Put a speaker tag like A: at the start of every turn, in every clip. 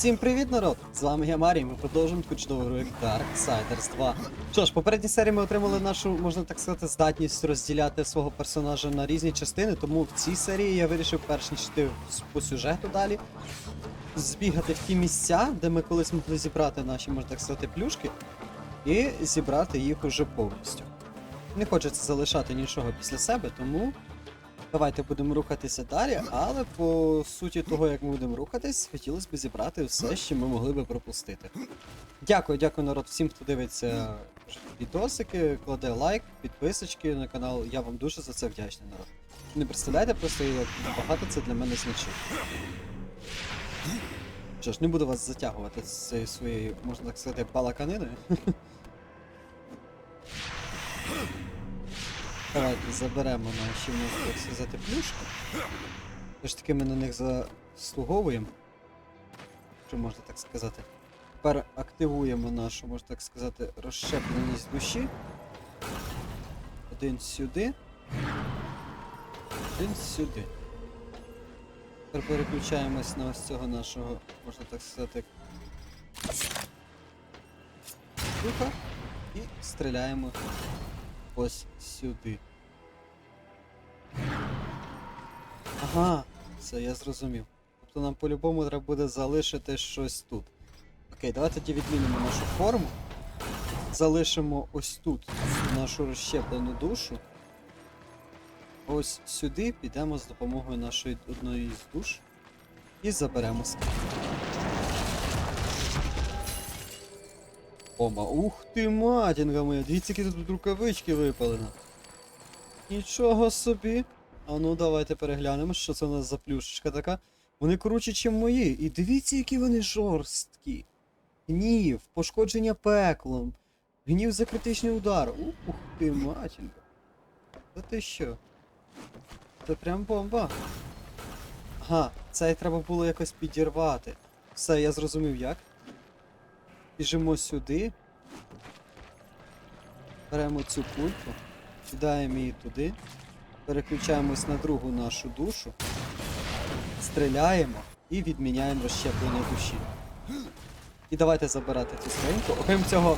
A: Всім привіт, народ! З вами я Марій, ми продовжуємо таку чудову гру як Darksiders 2. Що ж, в попередній серії ми отримали нашу, можна так сказати, здатність розділяти свого персонажа на різні частини, тому в цій серії я вирішив, перш ніж йти по сюжету далі, збігати в ті місця, де ми колись могли зібрати наші, можна так сказати, плюшки, і зібрати їх уже повністю. Не хочеться залишати нічого після себе, тому Давайте будемо рухатися далі, але по суті того, як ми будемо рухатись, хотілося б зібрати все, що ми могли би пропустити. Дякую, дякую, народ, всім, хто дивиться відосики, кладе лайк, підписочки на канал. Я вам дуже за це вдячний, народ. Не представляєте просто, як багато це для мене значить. Що ж, не буду вас затягувати з цією своєю, можна так сказати, балаканиною. Давайте заберемо наші так сказати. Все ж таки ми на них заслуговуємо. Що можна так сказати. Тепер активуємо нашу, можна так сказати, розщепленість душі. Один сюди. Один сюди. Тепер переключаємось на ось цього нашого, можна так сказати. Духа. І стріляємо ось сюди. Ага, все, я зрозумів. Тобто нам по-любому треба буде залишити щось тут. Окей, давайте тоді відмінимо нашу форму. Залишимо ось тут нашу розщеплену душу. Ось сюди підемо з допомогою нашої одної з душ і заберемо скріп. Ома, ух ти, матінга моя, дивіться, які тут рукавички випалено. Нічого собі. А ну давайте переглянемо, що це у нас за плюшечка така. Вони круче, ніж мої. І дивіться, які вони жорсткі. Гнів, пошкодження пеклом. Гнів за критичний удар. Ух, ти, матінка. Та ти що? Це прям бомба. Ага, це треба було якось підірвати. Все, я зрозумів як. Біжимо сюди. Беремо цю кульку, кидаємо її туди, переключаємось на другу нашу душу, стріляємо і відміняємо розщеплення душі. І давайте забирати цю скриньку. Окрім цього,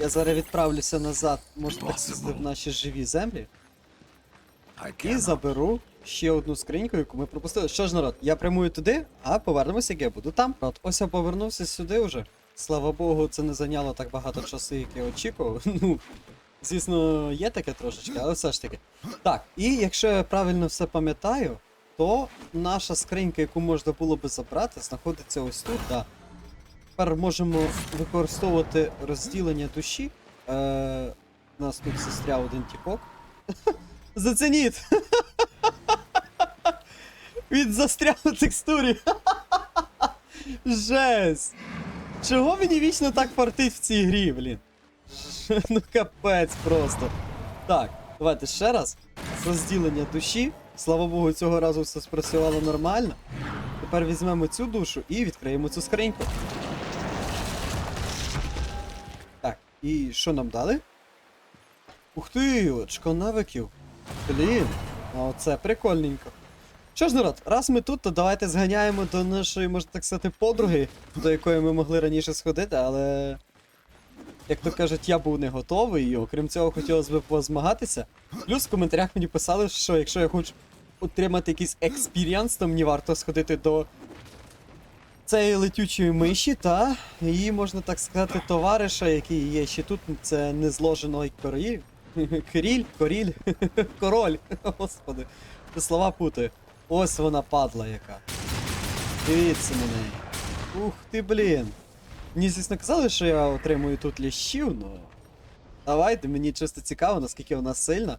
A: я зараз відправлюся назад, можна так в наші живі землі. І заберу ще одну скриньку, яку ми пропустили. Що ж, народ, я прямую туди, а повернемося, як я буду там. От, ось я повернувся сюди вже. Слава Богу, це не зайняло так багато часу, як я очікував. Ну, звісно, є таке трошечки, але все ж таки. Так, і якщо я правильно все пам'ятаю, то наша скринька, яку можна було би забрати, знаходиться ось тут. Да. Тепер можемо використовувати розділення душі. Е, у нас тут застряв один тіпок. Зацініть! Він застряв у текстурі. Жесть! Чого мені вічно так фартить в цій грі, блін? Ну капець просто. Так, давайте ще раз. Розділення душі. Слава Богу, цього разу все спрацювало нормально. Тепер візьмемо цю душу і відкриємо цю скриньку. Так, і що нам дали? Ух ти, очко навиків. Блін, а оце прикольненько. Що ж, народ, раз ми тут, то давайте зганяємо до нашої, можна так сказати, подруги, до якої ми могли раніше сходити, але. Як то кажуть, я був не готовий, і окрім цього хотілося б позмагатися. Плюс в коментарях мені писали, що якщо я хочу отримати якийсь експіріанс, то мені варто сходити до цієї летючої миші та її, можна так сказати, товариша, який є ще тут, це незложений король. Киріль, коріль, король. Господи. Слова путаю. Ось вона падла яка. Дивіться неї. Ух ти, блін. Мені, звісно, казали, що я отримую тут ліщів, но. Давайте, мені чисто цікаво, наскільки вона сильна.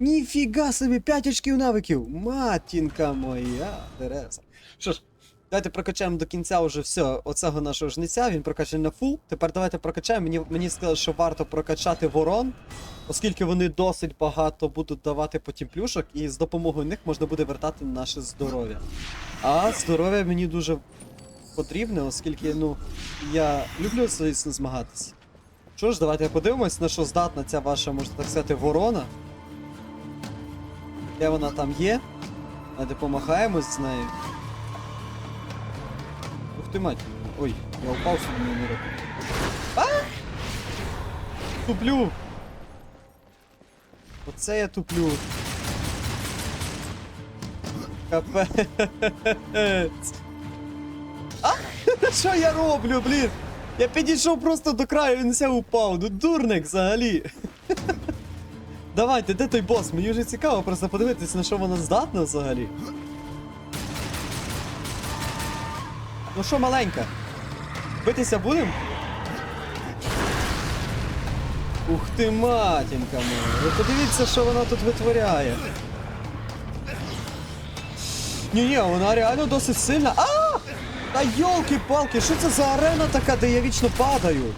A: Ніфіга собі, 5 очків навиків! Матінка моя, Тереза. Що ж, давайте прокачаємо до кінця уже все оцього нашого жниця, він прокачаний на фул. Тепер давайте прокачаємо. Мені, мені сказали, що варто прокачати ворон, оскільки вони досить багато будуть давати потім плюшок, і з допомогою них можна буде вертати наше здоров'я. А здоров'я мені дуже потрібне, оскільки, ну, я люблю звісно, змагатися. Що ж, давайте подивимось, на що здатна ця ваша, можна так сказати, ворона. Де вона там є? Давайте помахаємось з нею. Ух ти мать. Ой, я упав собі на руку. А! Туплю! Оце я туплю. Капець. А? Що я роблю, блін? Я підійшов просто до краю, він все упав. Ну дурник взагалі. Давайте, де той бос? Мені вже цікаво просто подивитись, на що вона здатна взагалі. Ну що, маленька? Битися будем? Ух ти, матінка моя. Ви подивіться, що вона тут витворяє. Ні-ні, вона реально досить сильна. А! Та йолки-палки, що це за арена така, де я вічно падаю?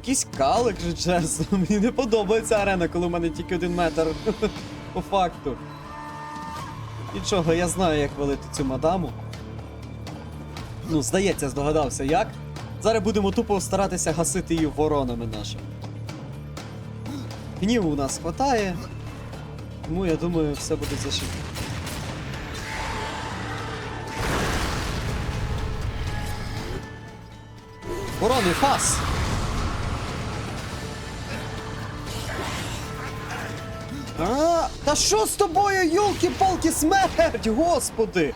A: Якийсь калик же чесно. Мені не подобається арена, коли в мене тільки один метр. По факту. Нічого, я знаю, як валити цю мадаму. Ну, здається, здогадався як. Зараз будемо тупо старатися гасити її воронами нашими. Гніву у нас хватає. Тому я думаю, все буде зашиб. Ворони, фас! А, та що з тобою, йолки-палки, смерть, господи!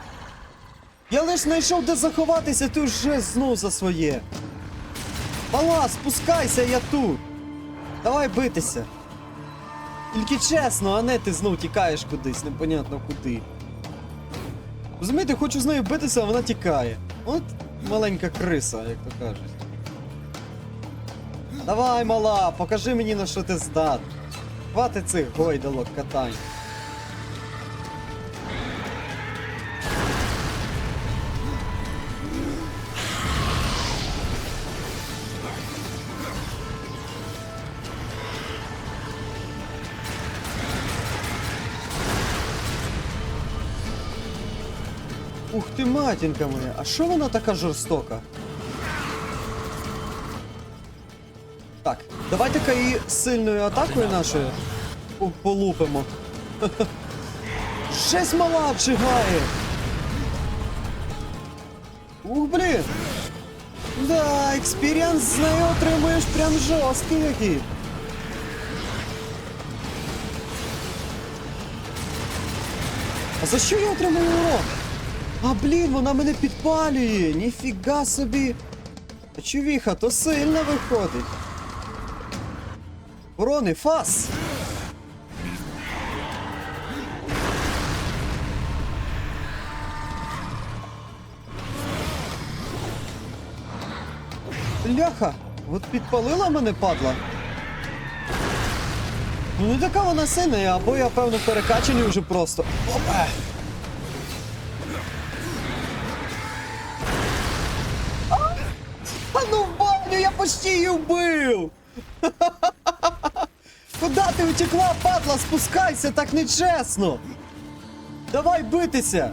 A: Я лиш знайшов де заховатися, ти вже знов за своє. Мала, спускайся, я тут. Давай битися. Тільки чесно, а не ти знов тікаєш кудись, непонятно куди. Розумієте, хочу з нею битися, а вона тікає. От маленька криса, як то кажуть. Давай, мала, покажи мені на що ти здатна. Хватить цих гойдалок катань. Матінка моя, а що вона така жорстока? Так, давайте-ка її сильною атакою нашою полупимо. Жесть мала вжигає! Ух, блін! Да, експіріанс з нею отримуєш прям жорсткий який. А за що я отримую урон? А блін, вона мене підпалює! Ніфіга собі! Чувіха, то сильно виходить. Ворони, фас! Бляха! От підпалила мене падла. Ну не така вона сильна, або я, певно, перекачаний вже просто. Опа! Почти її вбив! Куда ти утекла, падла? Спускайся, так нечесно! Давай битися!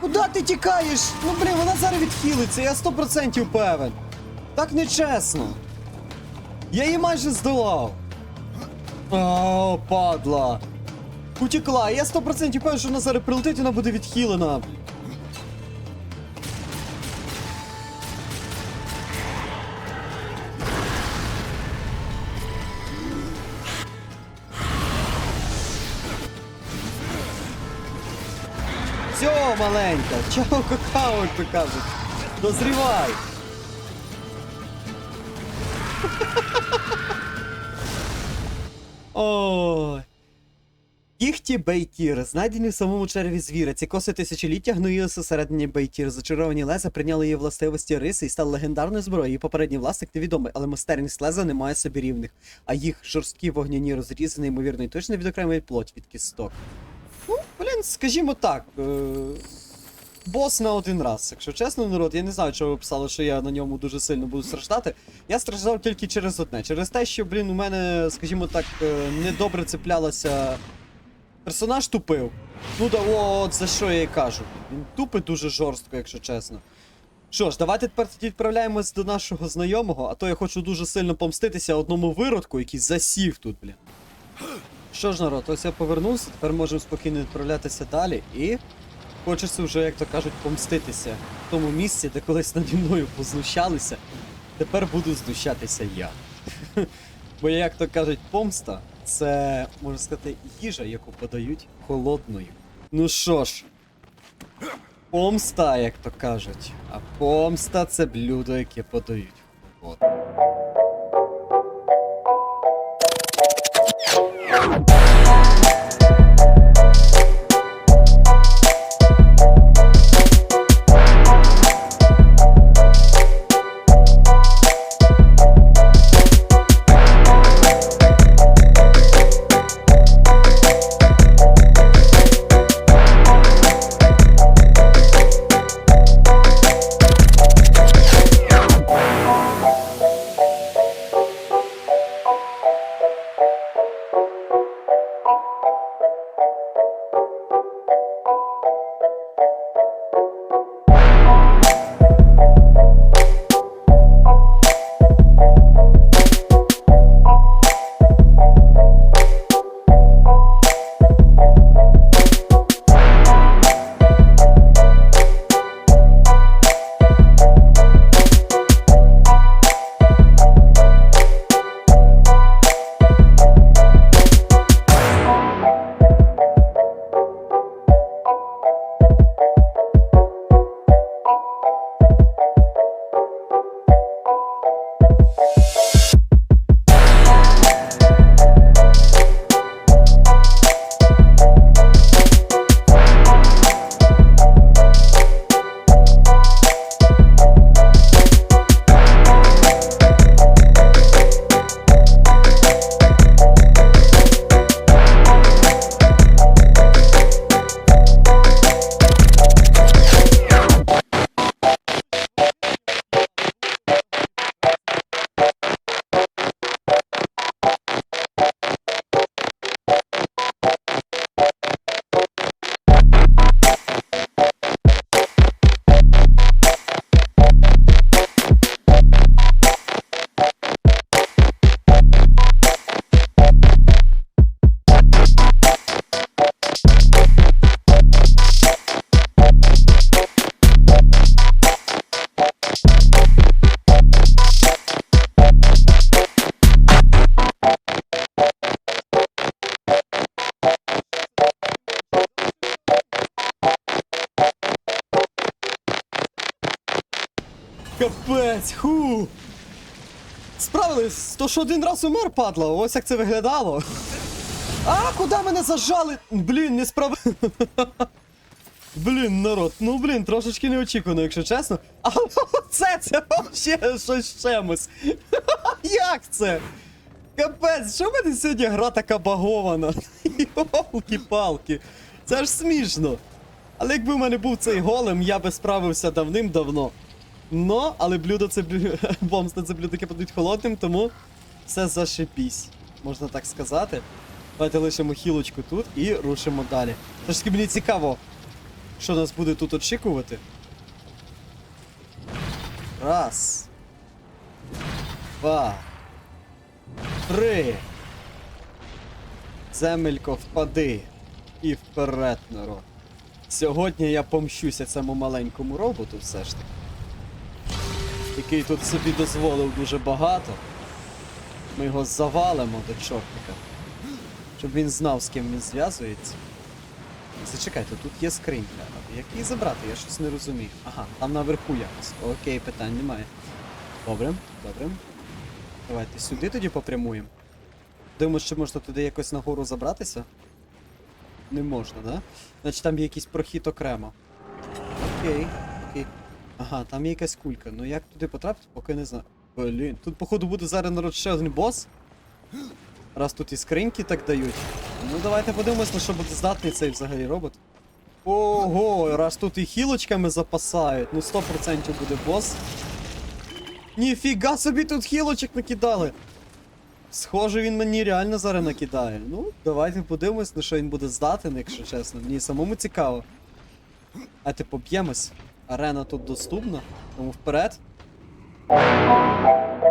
A: Куда ти тікаєш? Ну блін, вона зараз відхилиться, я 100% певен. Так нечесно. Я її майже здолав. О, падла. Утекла, я 100% певен, що вона зараз прилетить, вона буде відхилена. Маленька, чао какао, то кажуть. Дозрівай. Ой. Кіхті Бейтір, знайдені в самому череві звіра. Ці коси тисячоліття гноїлися всередині Бейтір. Зачаровані леза прийняли її властивості риси і стали легендарною зброєю. Її попередній власник невідомий, але майстерність леза не має собі рівних, а їх жорсткі вогняні розрізи неймовірно і точно відокремлюють плоть від кісток. Блін, скажімо так. Е- бос на один раз. Якщо чесно, народ, я не знаю, чого ви писали, що я на ньому дуже сильно буду страждати. Я страждав тільки через одне. Через те, що, блін, у мене, скажімо так, е, недобре цеплялася. Персонаж тупив. Ну да от за що я і кажу. Він тупить дуже жорстко, якщо чесно. Що ж, давайте тепер тоді відправляємось до нашого знайомого, а то я хочу дуже сильно помститися одному виродку, який засів тут, блін. Що ж, народ, ось я повернувся, тепер можемо спокійно відправлятися далі і. Хочеться вже, як то кажуть, помститися в тому місці, де колись наді мною познущалися. Тепер буду знущатися я. Бо, як то кажуть, помста це, можна сказати, їжа, яку подають холодною. Ну що ж, помста, як то кажуть. А помста це блюдо, яке подають холодно. Капець, що один раз умер, падла, ось як це виглядало. А, куди мене зажали? Блін, не справ... Блін, народ, ну блін, трошечки неочікувано, якщо чесно. А це, це взагалі щось чимось. Як це? Капець, що в мене сьогодні гра така багована? Йолки-палки. Це ж смішно. Але якби в мене був цей голем, я би справився давним-давно. Но, але блюдо це блюдо, бомста це блюдо, яке подають холодним, тому все зашипісь, можна так сказати. Давайте лишимо хілочку тут і рушимо далі. Трошки мені цікаво, що нас буде тут очікувати. Раз. Два. Три. Земелько, впади. І вперед, народ. Сьогодні я помщуся цьому маленькому роботу все ж таки який тут собі дозволив дуже багато. Ми його завалимо до чортика. Щоб він знав, з ким він зв'язується. Зачекайте, тут є скринька. Як її забрати? Я щось не розумію. Ага, там наверху якось. Окей, питань немає. Добре, добре. Давайте сюди тоді попрямуємо. Думаю, що можна туди якось нагору забратися? Не можна, да? Значить там є якийсь прохід окремо. Окей, окей. Ага, там є якась кулька. Ну як туди потрапити, поки не знаю. Блін, тут, походу, буде зараз народ ще один бос. Раз тут і скриньки так дають. Ну давайте подивимось, на що буде здатний цей взагалі робот. Ого, раз тут і хілочками запасають, ну 100% буде бос. Ніфіга собі тут хілочок накидали. Схоже, він мені реально зараз накидає. Ну, давайте подивимось, на що він буде здатен, якщо чесно. Мені самому цікаво. А ти поб'ємось. Арена тут доступна, тому вперед. Thank you.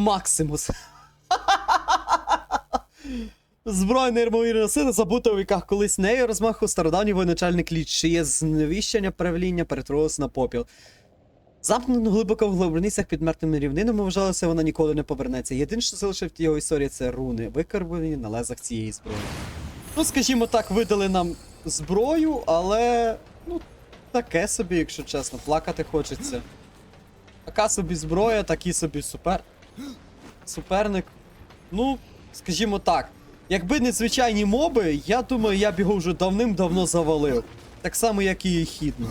A: Максимус. Зброя неймовірна сила забута у віках колись нею розмаху стародавній воєначальник ліч, чи є зневіщення правління перетворилось на попіл. Замкнено глибоко в глибиницях під мертвими рівнинами вважалося, вона ніколи не повернеться. Єдине, що залишив його історії, це руни, викарбовані на лезах цієї зброї. Ну, скажімо так, видали нам зброю, але. ну, таке собі, якщо чесно, плакати хочеться. Така собі зброя, такий собі супер. Суперник. Ну, скажімо так. Якби не звичайні моби, я думаю, я б його вже давним-давно завалив. Так само, як і хідно.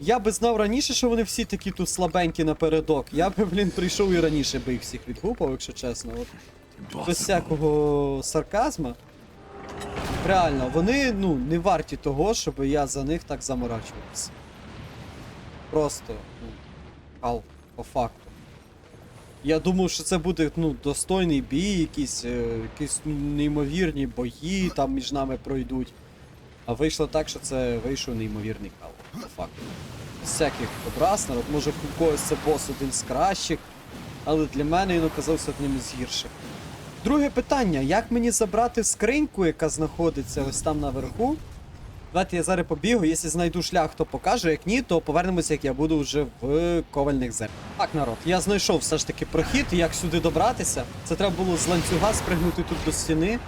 A: Я би знав раніше, що вони всі такі тут слабенькі напередок. Я би, блін, прийшов і раніше би їх всіх відгупав, якщо чесно. От, без всякого сарказма. Реально, вони, ну, не варті того, щоб я за них так заморачувався. Просто, ну, кал, по факту. Я думав, що це буде ну, достойний бій, якісь, е, якісь неймовірні бої там між нами пройдуть. А вийшло так, що це вийшов неймовірний кал, по всяких образ, народ, може у когось це бос один з кращих, але для мене він оказався одним із гірших. Друге питання: як мені забрати скриньку, яка знаходиться ось там наверху? Давайте я зараз побігу, якщо знайду шлях, то покажу, як ні, то повернемося, як я буду вже в ковальних землях. Так, народ, я знайшов все ж таки прохід, як сюди добратися. Це треба було з ланцюга спригнути тут до стіни.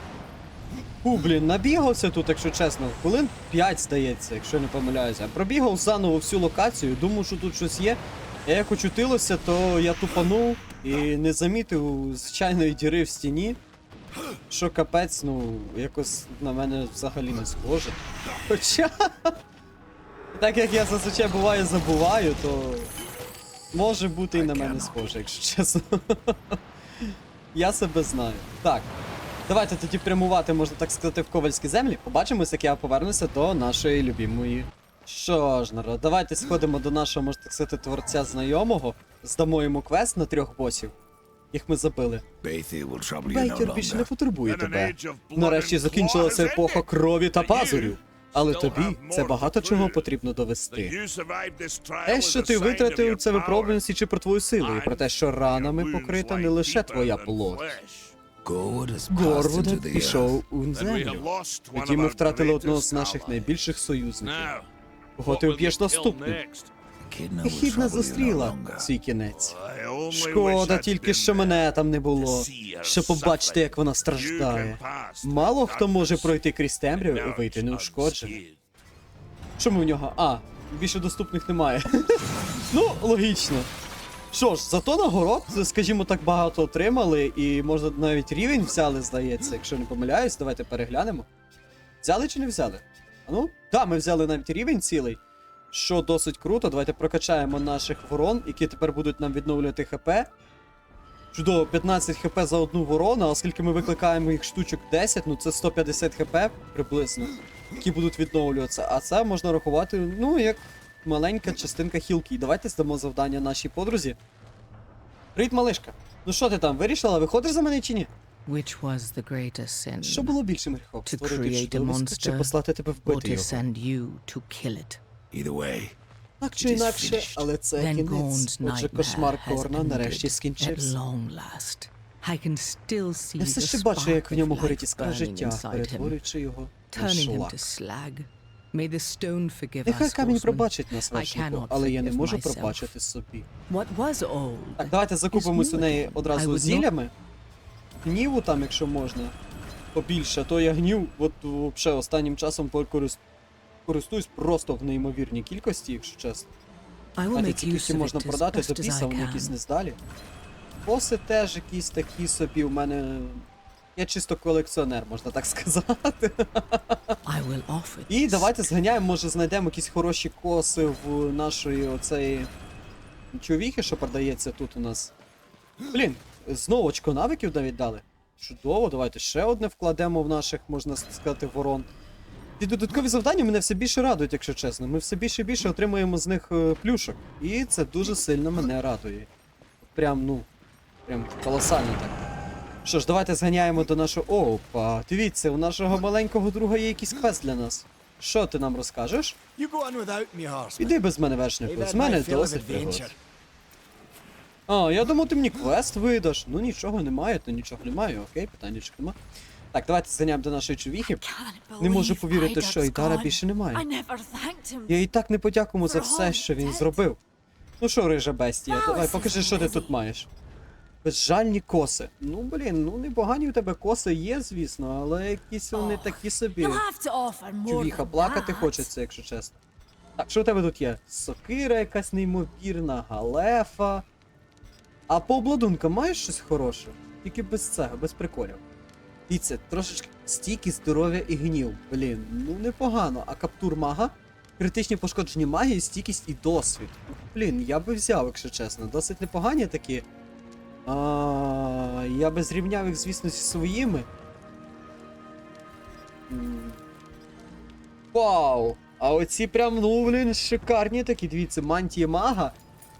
A: Фу, блін, набігався тут, якщо чесно, хвилин 5, здається, якщо не помиляюся. Пробігав заново всю локацію, думав, що тут щось є. А як очутилося, то я тупанув і не замітив звичайної діри в стіні. Що капець, ну, якось на мене взагалі не схоже. Хоча. Так як я зазвичай буває забуваю, то може бути і на мене схоже, якщо чесно. Я себе знаю. Так. Давайте тоді прямувати, можна так сказати, в ковальські землі. Побачимось, як я повернуся до нашої любимої. Що ж, народ, давайте сходимо до нашого, можна так сказати, творця знайомого. Здамо йому квест на трьох босів. Їх ми забили. Бейкер більше не потребує тебе. Нарешті закінчилася епоха крові та пазурів. Але тобі це багато чого потрібно довести. Те, що ти витратив це випробування свідчи про твою силу, і про те, що ранами покрита не лише твоя плоть. Горвуда пішов у землю. Тоді ми втратили одного з наших найбільших союзників. Кого ти вб'єш наступним? Хідна зустріла свій кінець. Шкода тільки, що мене там не було. Щоб побачити, як вона страждає. Мало хто може пройти крізь темряву і вийти неушкодженим. Чому в нього? А, більше доступних немає. ну, логічно. Що ж, зато нагород, скажімо так, багато отримали, і можна навіть рівень взяли, здається, якщо не помиляюсь, давайте переглянемо. Взяли чи не взяли? А ну? Так, ми взяли навіть рівень цілий. Що досить круто. Давайте прокачаємо наших ворон, які тепер будуть нам відновлювати ХП. Чудово, 15 хп за одну ворону, а оскільки ми викликаємо їх штучок 10, ну це 150 хп приблизно, які будуть відновлюватися. А це можна рахувати, ну, як маленька частинка хілки. Давайте здамо завдання нашій подрузі. Привіт, малишка. Ну що ти там, вирішила, виходиш за мене чи ні?
B: Which was the greater sin?
A: Що було більшим гріхом? Створити чудовисько чи послати тебе вбити його? Так чи інакше, але це кінець. Отже, кошмар Корна нарешті скінчився. Я все ще бачу, як в ньому горить іскра життя, перетворюючи його на шлак. Нехай камінь пробачить нас
B: I
A: вершнику, але я не можу пробачити собі.
B: What was old?
A: Так, давайте закупимось у неї одразу зіллями. Гніву там, якщо можна. Побільше, а то я гнів, от взагалі останнім часом покорис- користуюсь просто в неймовірній кількості, якщо чесно.
B: Use
A: кільки
B: of
A: можна продати до біса, вони якісь нездалі. Боси теж якісь такі собі, у мене. Я чисто колекціонер, можна так сказати.
B: I will offer
A: І давайте зганяємо, може знайдемо якісь хороші коси в нашої оцеї човіхи, що продається тут у нас. Блін, знову очко навиків навіть дали. Чудово, давайте ще одне вкладемо в наших, можна сказати, ворон. Ті додаткові завдання мене все більше радують, якщо чесно. Ми все більше і більше отримуємо з них е, плюшок. І це дуже сильно мене радує. Прям, ну, прям колосально так. Що ж, давайте зганяємо до нашого. Опа, дивіться, у нашого маленького друга є якийсь квест для нас. Що ти нам розкажеш? Іди без мене, вершнику. З мене досить пригод. А, я думав, ти мені квест видаш. Ну нічого немає, то нічого немає, окей, питаннячок нема. Так, давайте зганяємо до нашої чувіхи.
C: Can't
A: Не можу повірити, що Ідара більше немає. Я і так не подякую за все, що він зробив. Ну що, рижа бестія, давай, покажи, що ти тут маєш. Безжальні коси. Ну, блін, ну непогані у тебе коси є, звісно, але якісь вони такі собі. Чувіха, плакати хочеться, якщо чесно. Так, що у тебе тут є? Сокира якась неймовірна, галефа. А по обладункам маєш щось хороше? Тільки без цього, без приколів. Дивіться, трошечки стійкість, здоров'я і гнів. Блін, ну непогано. А каптур мага? Критичні пошкоджені магії, стійкість і досвід. Блін, я би взяв, якщо чесно. Досить непогані такі. А, я би зрівняв їх, звісно, зі своїми. Вау! А оці прям, ну, блін, шикарні такі, дивіться, мантія мага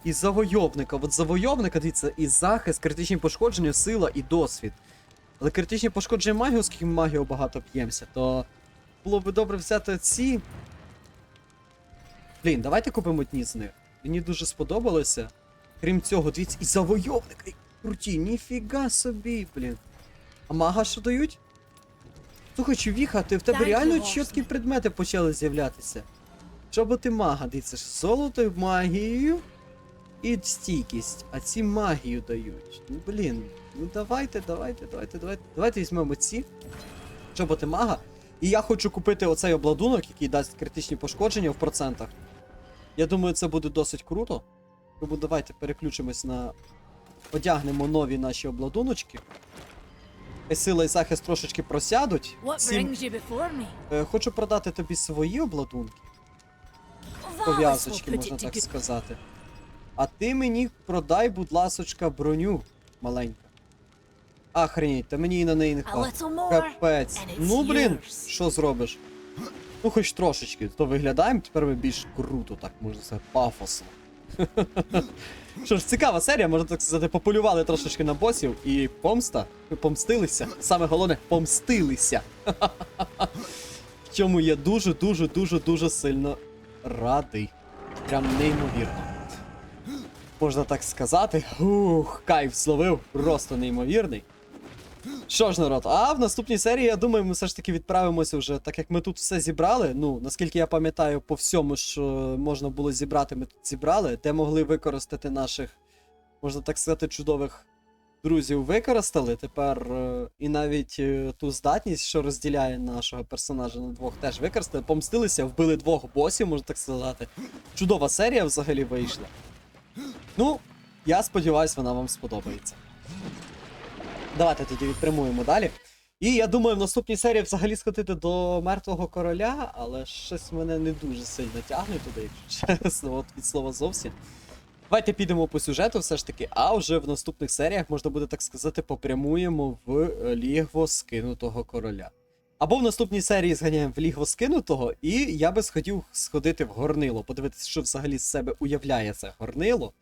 A: і завойовника. От завойовника, дивіться, і захист, критичні пошкодження, сила і досвід. Але критичні пошкодження магії, оскільки ми магією багато п'ємося, то було би добре взяти ці. Блін, давайте купимо одні з них. Мені дуже сподобалося. Крім цього, дивіться, і завойовника, круті, ніфіга собі, блін. А мага що дають? Слухай, чувіха, ти в тебе реально чіткі предмети почали з'являтися. Що би ти мага, дивіться, золото магією і стійкість, а ці магію дають. Ну блін, ну давайте, давайте, давайте, давайте. Давайте візьмемо ці. Чоботи мага. І я хочу купити оцей обладунок, який дасть критичні пошкодження в процентах. Я думаю, це буде досить круто. Тому давайте переключимось на. Одягнемо нові наші обладуночки. Сила і захист трошечки просядуть.
C: What
A: Сім-
C: brings you before me?
A: Е, Хочу продати тобі свої обладунки, пов'язочки, можна так сказати. А ти мені продай, будь ласочка, броню маленьку. Охренеть, та мені і на неї не хватить. Капець. Ну блін, що зробиш? Ну, хоч трошечки, то виглядаємо тепер ми більш круто, так можна сказати, пафосно. Що ж, цікава серія, можна так сказати, пополювали трошечки на босів і помста. Ми помстилися. Саме головне, помстилися. В чому я дуже, дуже, дуже, дуже сильно радий. Прям неймовірно. Можна так сказати. Ух, кайф словив, просто неймовірний. Що ж, народ, а в наступній серії, я думаю, ми все ж таки відправимося вже, так як ми тут все зібрали. Ну, наскільки я пам'ятаю, по всьому, що можна було зібрати, ми тут зібрали, де могли використати наших, можна так сказати, чудових друзів використали. Тепер е, і навіть е, ту здатність, що розділяє нашого персонажа на двох, теж використали. Помстилися, вбили двох босів, можна так сказати. Чудова серія взагалі вийшла. Ну, я сподіваюся, вона вам сподобається. Давайте тоді відпрямуємо далі. І я думаю, в наступній серії взагалі сходити до мертвого короля, але щось мене не дуже сильно тягне туди, якщо чесно, от від слова зовсім. Давайте підемо по сюжету все ж таки, а вже в наступних серіях, можна буде так сказати, попрямуємо в лігво скинутого короля. Або в наступній серії зганяємо в лігво скинутого, і я би схотів сходити в горнило, подивитися, що взагалі з себе уявляє це горнило.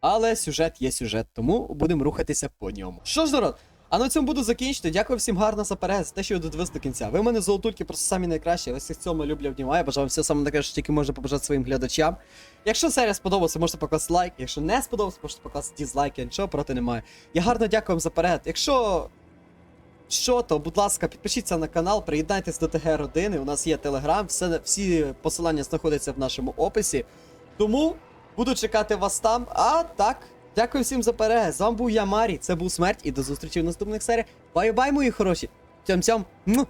A: Але сюжет є сюжет, тому будемо рухатися по ньому. Що ж, народ, а на цьому буду закінчити. Дякую всім гарно за перегляд, за те, що ви додивились до кінця. Ви мене золотульки просто самі найкращі. Ось їх цьому люблю, обнімаю. Бажаю вам все саме найкраще, що тільки можна побажати своїм глядачам. Якщо серія сподобалася, можете покласти лайк. Якщо не сподобалося, можете покласти дізлайк, я нічого проти немає. Я гарно дякую вам за перегляд. Якщо що, то, будь ласка, підпишіться на канал, приєднайтесь до ТГ родини. У нас є телеграм, все, всі посилання знаходяться в нашому описі. Тому буду чекати вас там. А так, дякую всім за перегляд. З вами був я, Марій, це був смерть, і до зустрічі в наступних серіях. Бай-бай, мої хороші. Цьом-цьом. Му.